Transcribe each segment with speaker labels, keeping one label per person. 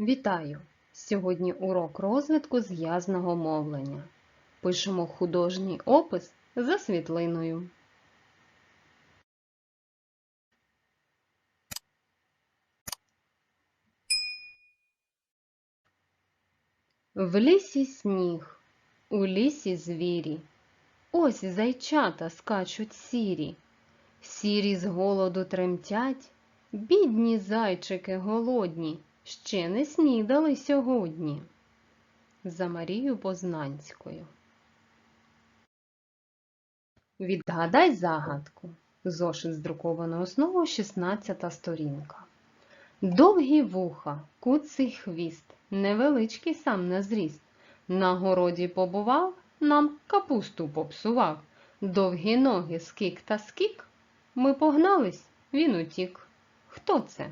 Speaker 1: Вітаю! Сьогодні урок розвитку зв'язного мовлення. Пишемо художній опис за світлиною. В лісі сніг, у лісі звірі. Ось зайчата скачуть сірі. Сірі з голоду тремтять, бідні зайчики голодні, ще не снідали сьогодні. За Марію Познанською. Відгадай загадку. Зошит з друкованою основою 16 сторінка. Довгі вуха, куций хвіст, невеличкий сам на зріст. На городі побував, нам капусту попсував. Довгі ноги, скік та скік. Ми погнались, він утік. Хто це?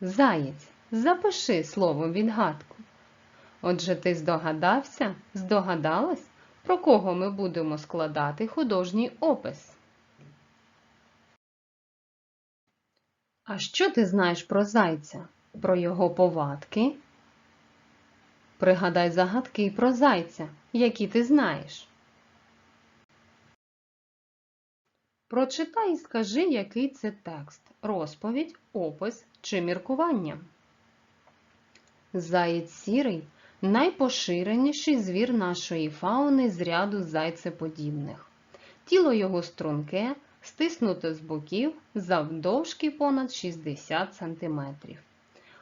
Speaker 1: Заєць, запиши слово відгадку. Отже, ти здогадався, здогадалась, про кого ми будемо складати художній опис? А що ти знаєш про зайця? Про його повадки? Пригадай загадки про зайця, які ти знаєш. Прочитай і скажи, який це текст, розповідь, опис чи міркування. Заєць сірий найпоширеніший звір нашої фауни з ряду зайцеподібних. Тіло його струнке, стиснуте з боків завдовжки понад 60 см.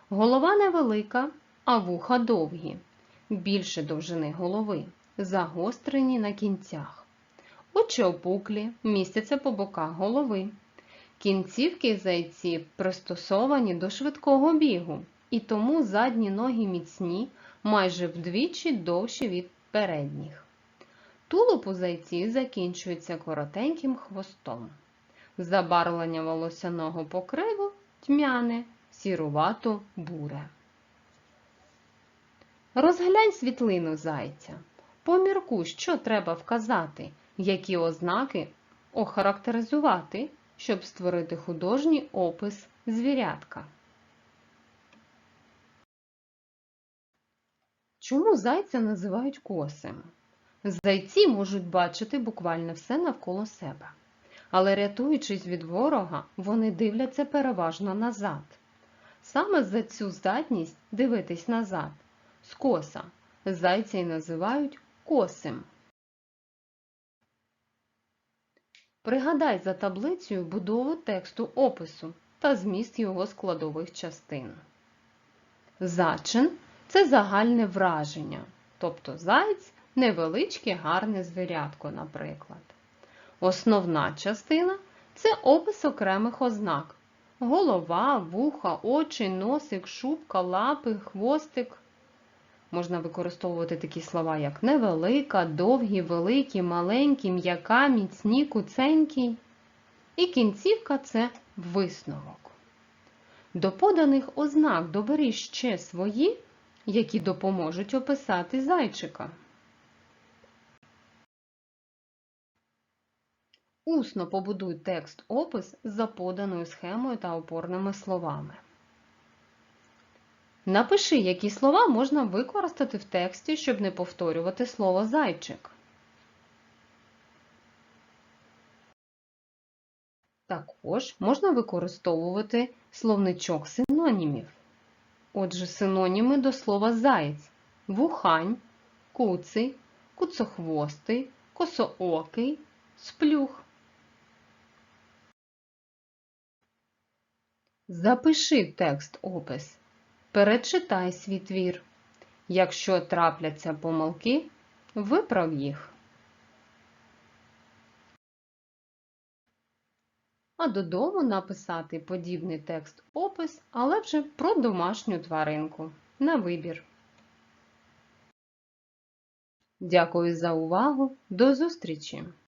Speaker 1: Голова невелика, а вуха довгі, більше довжини голови, загострені на кінцях. Очі опуклі, містяться по боках голови. Кінцівки зайців пристосовані до швидкого бігу, і тому задні ноги міцні, майже вдвічі довші від передніх. Тулуб у зайців закінчується коротеньким хвостом. Забарвлення волосяного покриву тьмяне, сірувато буре. Розглянь світлину зайця. Поміркуй, що треба вказати, які ознаки охарактеризувати, щоб створити художній опис звірятка. Чому зайця називають косим? Зайці можуть бачити буквально все навколо себе. Але рятуючись від ворога, вони дивляться переважно назад. Саме за цю здатність дивитись назад, скоса, зайця й називають косим. Пригадай за таблицею будову тексту опису та зміст його складових частин. Зачин це загальне враження, тобто заєць невеличке гарне звірятко, наприклад. Основна частина це опис окремих ознак. Голова, вуха, очі, носик, шубка, лапи, хвостик. Можна використовувати такі слова, як невелика, довгі, великі, маленькі, м'яка, міцні, куценький. І кінцівка це висновок. До поданих ознак добери ще свої, які допоможуть описати зайчика. Усно побудуй текст-опис за поданою схемою та опорними словами. Напиши, які слова можна використати в тексті, щоб не повторювати слово зайчик. Також можна використовувати словничок синонімів. Отже, синоніми до слова заєць вухань, куций, куцохвостий, косоокий, сплюх. Запиши текст-опис. Перечитай свій твір. Якщо трапляться помилки, виправ їх. А додому написати подібний текст-опис, але вже про домашню тваринку. На вибір. Дякую за увагу. До зустрічі!